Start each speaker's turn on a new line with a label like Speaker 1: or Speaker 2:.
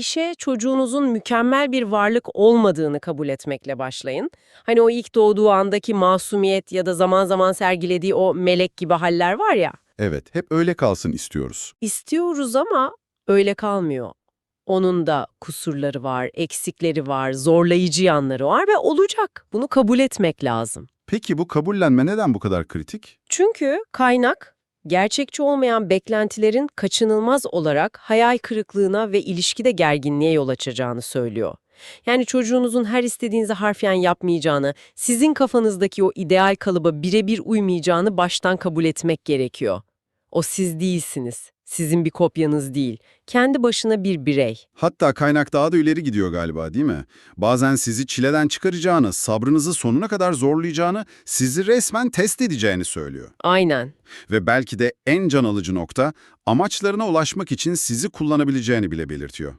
Speaker 1: İşe çocuğunuzun mükemmel bir varlık olmadığını kabul etmekle başlayın. Hani o ilk doğduğu andaki masumiyet ya da zaman zaman sergilediği o melek gibi haller var ya.
Speaker 2: Evet, hep öyle kalsın istiyoruz.
Speaker 1: İstiyoruz ama öyle kalmıyor. Onun da kusurları var, eksikleri var, zorlayıcı yanları var ve olacak. Bunu kabul etmek lazım.
Speaker 2: Peki bu kabullenme neden bu kadar kritik?
Speaker 1: Çünkü kaynak, gerçekçi olmayan beklentilerin kaçınılmaz olarak hayal kırıklığına ve ilişkide gerginliğe yol açacağını söylüyor. Yani çocuğunuzun her istediğinizi harfiyen yapmayacağını, sizin kafanızdaki o ideal kalıba birebir uymayacağını baştan kabul etmek gerekiyor. O siz değilsiniz. Sizin bir kopyanız değil. Kendi başına bir birey.
Speaker 2: Hatta kaynak daha da ileri gidiyor galiba değil mi? Bazen sizi çileden çıkaracağını, sabrınızı sonuna kadar zorlayacağını, sizi resmen test edeceğini söylüyor.
Speaker 1: Aynen.
Speaker 2: Ve belki de en can alıcı nokta, amaçlarına ulaşmak için sizi kullanabileceğini bile belirtiyor.